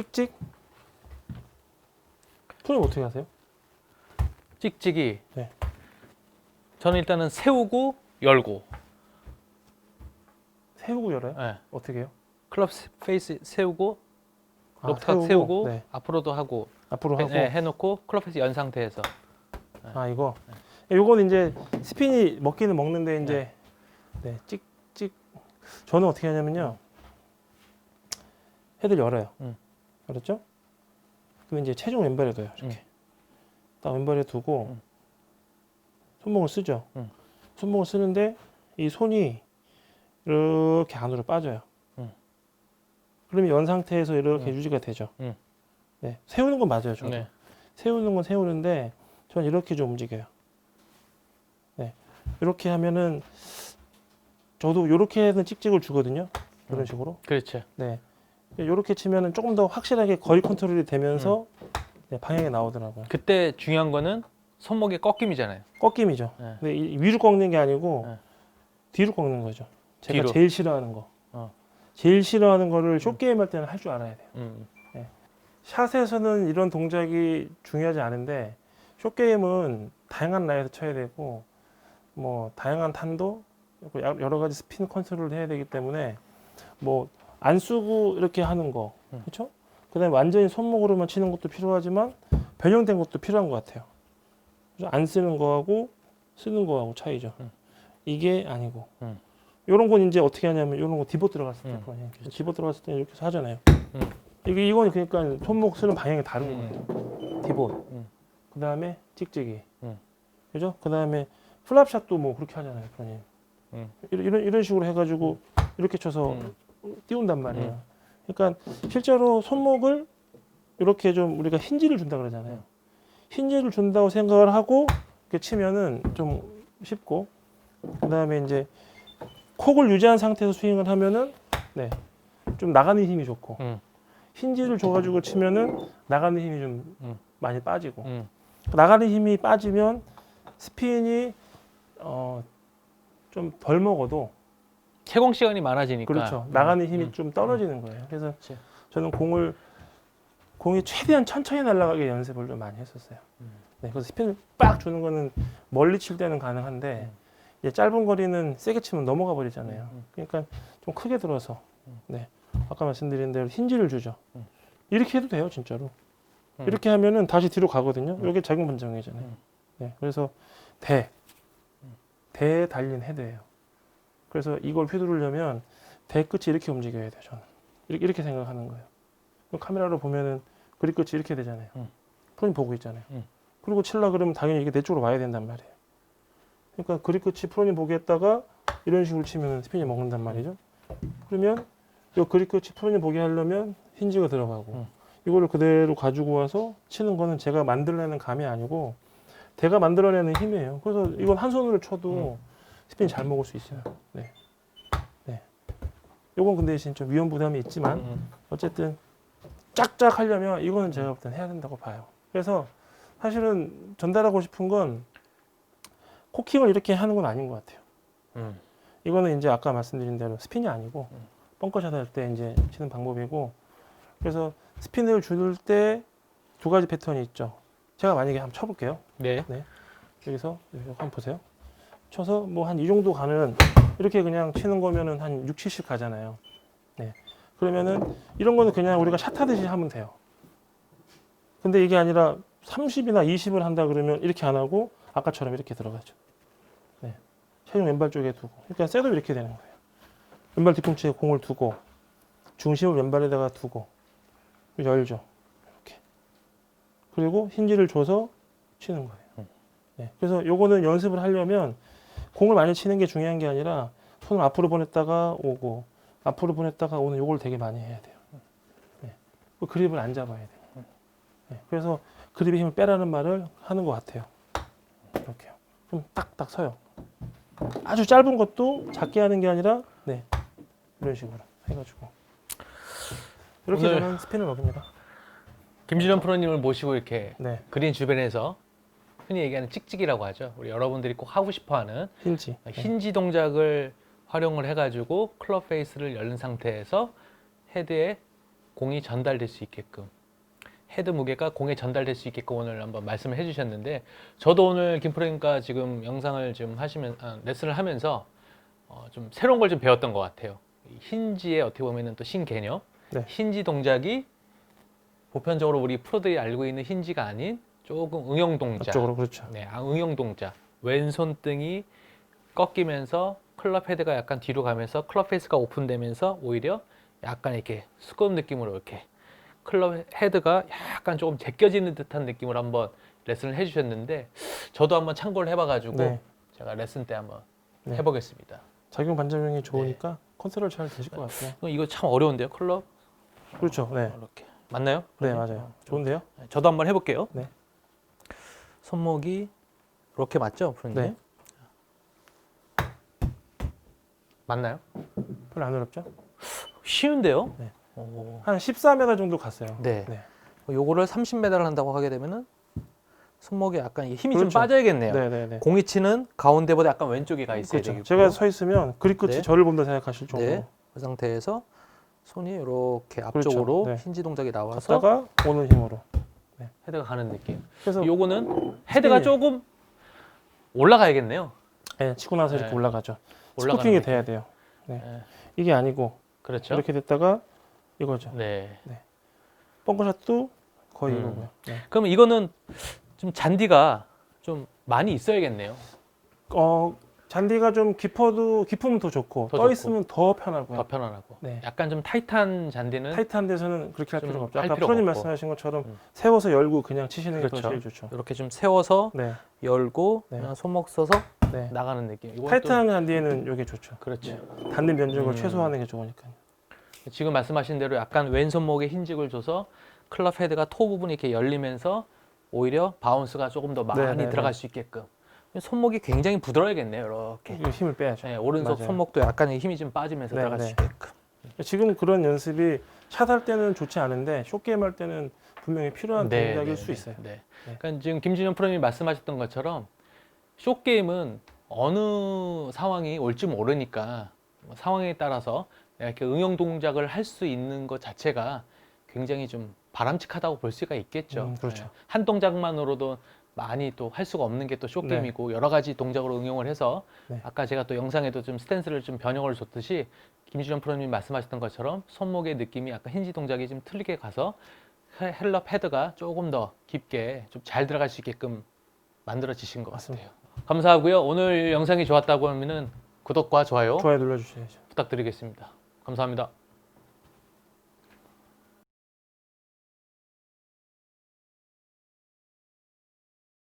찍찍. 프로님 어떻게 하세요? 찍찍이. 네. 저는 일단은 세우고 열고. 세우고 열어요? 예. 어떻게 해요? 클럽 세- 페이스 세우고 아, 로프탑 세우고, 네. 앞으로도 하고, 앞으로 하고. 해, 놓고 클럽 페이스 연 상태에서. 아 이거. 요거는 이제 스핀이 먹기는 먹는데 이제 네, 찍찍. 저는 어떻게 하냐면요. 헤드를 열어요. 음. 열었죠? 그럼 이제 체중 왼발에 둬요. 이렇게. 딱 왼발에 두고 음. 손목을 쓰죠. 음. 손목을 쓰는데 이 손이 이렇게 안으로 빠져요. 음. 그러면 연 상태에서 이렇게 음. 유지가 되죠. 음. 네, 세우는 건 맞아요. 저도. 네. 세우는 건 세우는데 저는 이렇게 좀 움직여요. 네. 이렇게 하면은 저도 이렇게는 찍찍을 주거든요. 이런 음. 식으로. 그렇죠. 네. 이렇게 치면은 조금 더 확실하게 거리 컨트롤이 되면서 네, 방향이 나오더라고요. 그때 중요한 거는 손목의 꺾임이잖아요. 꺾임이죠. 네. 근데 이- 위로 꺾는 게 아니고 네. 뒤로 꺾는 거죠. 제가 뒤로. 제일 싫어하는 거. 어. 제일 싫어하는 거를 쇼게임 할 때는 할 줄 알아야 돼요. 음. 샷에서는 이런 동작이 중요하지 않은데 숏게임은 다양한 라이에서 쳐야 되고 뭐 다양한 탄도 그리고 여러 가지 스핀 컨트롤을 해야 되기 때문에 뭐 안 쓰고 이렇게 하는 거 음. 그렇죠? 그다음에 완전히 손목으로만 치는 것도 필요하지만 변형된 것도 필요한 것 같아요. 안 쓰는 거하고 쓰는 거하고 차이죠. 음. 이게 아니고 음. 이런 건 이제 어떻게 하냐면 이런 거 디봇 들어갔을 때 음. 그거예요. 디봇 들어갔을 때 이렇게 하잖아요. 음. 이게 이건 그러니까 손목 쓰는 방향이 다른 음. 거예요. 디봇. 음. 그 다음에 찍찍이. 음. 그죠? 그 다음에 플랍샷도 뭐 그렇게 하잖아요, 프로님. 음. 이런, 이런 이런 식으로 해가지고 이렇게 쳐서 음. 띄운단 말이에요. 그러니까 실제로 손목을 이렇게 좀 우리가 힌지를 준다 그러잖아요. 음. 힌지를 준다고 생각을 하고 이렇게 치면은 좀 쉽고 그 다음에 이제 콕을 유지한 상태에서 스윙을 하면은 네, 좀 나가는 힘이 좋고 음. 힌지를 줘가지고 치면은 나가는 힘이 좀 음. 많이 빠지고 음. 나가는 힘이 빠지면 스핀이 어, 좀 덜 먹어도 채공 시간이 많아지니까. 그렇죠 나가는 힘이 음. 좀 떨어지는 거예요. 그래서. 저는 공을 공이 최대한 천천히 날아가게 연습을 좀 많이 했었어요. 음. 네, 그래서 스핀을 빡 주는 거는 멀리 칠 때는 가능한데 음. 이제 짧은 거리는 세게 치면 넘어가 버리잖아요. 음. 그러니까 좀 크게 들어서 음. 네 아까 말씀드린 대로 힌지를 주죠. 음. 이렇게 해도 돼요, 진짜로. 음. 이렇게 하면은 다시 뒤로 가거든요. 음. 이게 작용 반정이잖아요. 음. 네, 그래서 대, 음. 대에 달린 헤드예요. 그래서 이걸 휘두르려면 대 끝이 이렇게 움직여야 돼요. 저는 이렇게, 이렇게 생각하는 거예요. 카메라로 보면은 그립 끝이 이렇게 되잖아요. 음. 프로님 보고 있잖아요. 음. 그리고 칠라 그러면 당연히 이게 내 쪽으로 와야 된단 말이에요. 그러니까 그립 끝이 프로님 보게 했다가 이런 식으로 치면 스핀이 먹는단 말이죠. 그러면 이 그립 끝이 프로님 보게 하려면 힌지가 들어가고 음. 이거를 그대로 가지고 와서 치는 거는 제가 만들어내는 감이 아니고 대가 만들어내는 힘이에요. 그래서 이건 한 손으로 쳐도 스핀 잘 먹을 수 있어요. 네. 네. 요건 근데 대신 좀 위험 부담이 있지만 음. 어쨌든 짝짝 하려면 이거는 제가 볼땐 해야 된다고 봐요. 그래서 사실은 전달하고 싶은 건 코킹을 이렇게 하는 건 아닌 것 같아요. 음. 이거는 이제 아까 말씀드린 대로 스핀이 아니고 음. 벙커샷 할 때 이제 치는 방법이고 그래서 스핀을 줄때두 가지 패턴이 있죠. 제가 만약에 한번 쳐볼게요. 네. 여기서 여기 한번 보세요. 쳐서 뭐 한 이 정도 가는 이렇게 그냥 치는 거면은 한 6, 70 가잖아요. 네. 그러면은 이런 거는 그냥 우리가 샷 하듯이 하면 돼요. 근데 이게 아니라 30이나 20을 한다 그러면 이렇게 안 하고 아까처럼 이렇게 들어가죠. 네. 체중 왼발 쪽에 두고. 그러니까 셋업 이렇게 되는 거예요. 왼발 뒤꿈치에 공을 두고 중심을 왼발에다가 두고 열죠. 이렇게. 그리고 힌지를 줘서 치는 거예요. 음. 네. 그래서 요거는 연습을 하려면 공을 많이 치는 게 중요한 게 아니라 손을 앞으로 보냈다가 오고 앞으로 보냈다가 오는 요걸 되게 많이 해야 돼요. 네. 그 그립을 안 잡아야 돼요. 네. 그래서 그립의 힘을 빼라는 말을 하는 것 같아요. 이렇게요. 그럼 딱딱 서요. 아주 짧은 것도 작게 하는 게 아니라 네 이런 식으로 해가지고 이렇게 저는 스핀을 먹습니다. 김진원 프로님을 모시고 이렇게 네 그린 주변에서 흔히 얘기하는 찍찍이라고 하죠. 우리 여러분들이 꼭 하고 싶어하는 힌지. 네. 힌지 동작을 활용을 해가지고 클럽 페이스를 열는 상태에서 헤드에 공이 전달될 수 있게끔 헤드 무게가 공에 전달될 수 있게끔 오늘 한번 말씀을 해주셨는데 저도 오늘 김프로님과 지금 영상을 좀 하시면 아, 레슨을 하면서 어, 좀 새로운 걸 좀 배웠던 것 같아요. 이 힌지의 어떻게 보면은 또 신개념, 네. 힌지 동작이 보편적으로 우리 프로들이 알고 있는 힌지가 아닌 조금 응용 동작. 앞쪽으로 그렇죠. 네, 아, 응용 동작. 왼손 등이 꺾이면서 클럽 헤드가 약간 뒤로 가면서 클럽 페이스가 오픈되면서 오히려 약간 이렇게 수금 느낌으로 이렇게 클럽 헤드가 약간 조금 제껴지는 듯한 느낌으로 한번 레슨을 해주셨는데 저도 한번 참고를 해봐가지고 네. 제가 레슨 때 한번 네. 해보겠습니다. 작용 반작용이 좋으니까 컨트롤 잘 되실 것 같아요. 어, 이거 참 어려운데요, 클럽 그렇죠. 네. 이렇게 맞나요? 네, 맞아요. 좋은데요? 네, 저도 한번 해볼게요. 네. 손목이 이렇게 맞죠, 프로님? 네. 맞나요? 별로 안 어렵죠? 쉬운데요? 네. 오. 한 14m 정도 갔어요. 네. 네. 요거를 30m를 한다고 하게 되면은 손목에 약간 힘이 좀 그렇죠. 빠져야겠네요. 네, 네, 네. 공이 치는 가운데보다 약간 왼쪽에 가 있어야 그렇죠. 되겠고. 제가 서 있으면 그립 끝이 네. 저를 본다 생각하실 정도로 네. 그 상태에서 손이 이렇게 앞쪽으로 네. 힌지 동작이 나와서 오는 힘으로. 헤드가 가는 느낌. 그래서 요거는 헤드가 스피드. 조금 올라가야겠네요. 네, 치고 나서 이렇게 네. 올라가죠. 올라가는 느낌. 돼야 돼요. 네. 네. 이게 아니고 그렇죠. 이렇게 됐다가 이거죠. 네. 뻥커샷도 거의 음. 이거고요. 네. 그럼 이거는 좀 잔디가 좀 많이 있어야겠네요. 어, 잔디가 좀 깊어도 깊으면 더 좋고 더 떠 좋고. 있으면 더 편하고요. 더 편안하고. 네. 약간 좀 타이트한 잔디는 타이트한 데서는 그렇게 할 좀 필요가 없죠. 할 아까 필요가 프로님 없고. 말씀하신 것처럼 음. 세워서 열고 그냥 치시는 게더 그렇죠. 제일 좋죠. 이렇게 좀 세워서 네, 열고 네. 그냥 손목 써서 네. 나가는 느낌. 이건 또- 타이트한 잔디에는 이게 좋죠. 그렇죠. 닿는 면적을 음. 최소화하는 게 좋으니까. 지금 말씀하신 대로 약간 왼손목에 힘직을 줘서 클럽 헤드가 토 부분이 이렇게 열리면서 오히려 바운스가 조금 더 많이 네, 네, 들어갈 수 있게끔 손목이 굉장히 부드러워야겠네요. 이렇게 힘을 빼야죠. 네, 오른손 맞아요. 손목도 약간 힘이 좀 빠지면서 네, 들어갈 네. 수 있게끔. 지금 그런 연습이 샷할 때는 좋지 않은데 쇼게임 할 때는 분명히 필요한 동작일 수 있어요. 네. 네. 그러니까 지금 김진현 프로님이 말씀하셨던 것처럼 쇼 게임은 어느 상황이 올지 모르니까 뭐 상황에 따라서 이렇게 응용 동작을 할 수 있는 것 자체가 굉장히 좀 바람직하다고 볼 수가 있겠죠. 음, 그렇죠. 네. 한 동작만으로도 많이 또 할 수가 없는 게 또쇼 네. 게임이고 여러 가지 동작으로 응용을 해서 네. 아까 제가 또 영상에도 좀 스탠스를 좀 변형을 줬듯이 김주현 프로님이 말씀하셨던 것처럼 손목의 느낌이 약간 힌지 동작이 좀 틀리게 가서 헤- 헬럽 헤드가 조금 더 깊게 좀 잘 들어갈 수 있게끔 만들어지신 것 맞습니다. 같아요. 감사하고요. 오늘 영상이 좋았다고 하면은 구독과 좋아요 좋아요 눌러주셔야죠. 부탁드리겠습니다. 감사합니다.